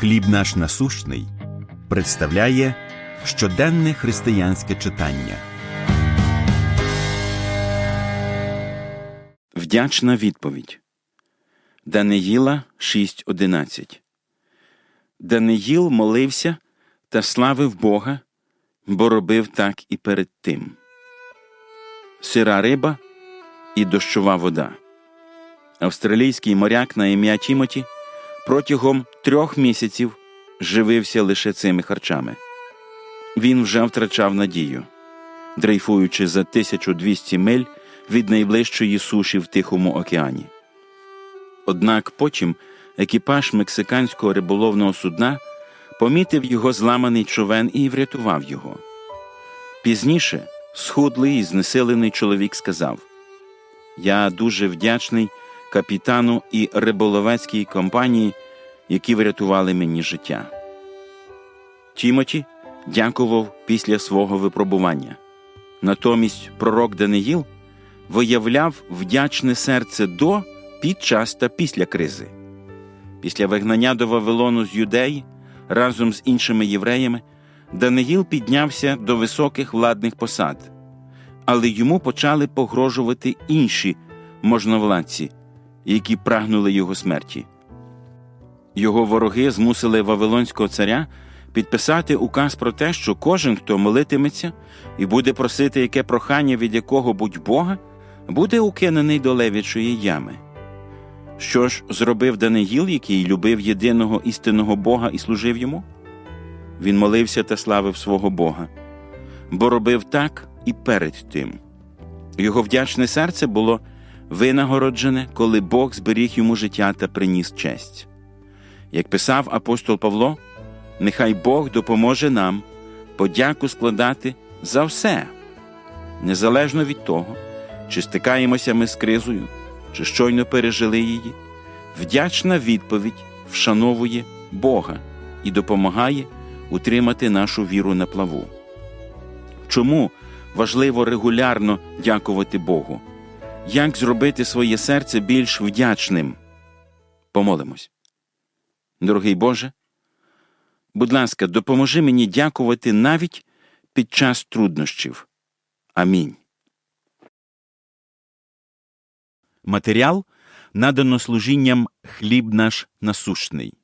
Хліб наш насущний представляє щоденне християнське читання. Вдячна відповідь. Даниїла 6.11 Даниїл молився та славив Бога, бо робив так і перед тим. Сира риба і дощова вода. Австралійський моряк на ім'я Тімоті протягом трьох місяців живився лише цими харчами. Він вже втрачав надію, дрейфуючи за 1200 миль від найближчої суші в Тихому океані. Однак потім екіпаж мексиканського риболовного судна помітив його зламаний човен і врятував його. Пізніше схудлий і знесилений чоловік сказав: Я дуже вдячний капітану і риболовецькій компанії, які врятували мені життя. Тімоті дякував після свого випробування. Натомість пророк Даниїл виявляв вдячне серце до, під час та після кризи. Після вигнання до Вавилону з юдеї разом з іншими євреями Даниїл піднявся до високих владних посад, але йому почали погрожувати інші можновладці, які прагнули його смерті. Його вороги змусили Вавилонського царя підписати указ про те, що кожен, хто молитиметься і буде просити яке прохання від якого будь Бога, буде укинений до левічої ями. Що ж зробив Даниїл, який любив єдиного істинного Бога і служив йому? Він молився та славив свого Бога, бо робив так і перед тим. Його вдячне серце було винагороджене, коли Бог зберіг йому життя та приніс честь. Як писав апостол Павло, нехай Бог допоможе нам подяку складати за все, незалежно від того, чи стикаємося ми з кризою, чи щойно пережили її. Вдячна відповідь вшановує Бога і допомагає утримати нашу віру на плаву. Чому важливо регулярно дякувати Богу? Як зробити своє серце більш вдячним? Помолимось. Дорогий Боже, будь ласка, допоможи мені дякувати навіть під час труднощів. Амінь. Матеріал надано служінням хліб наш насущний.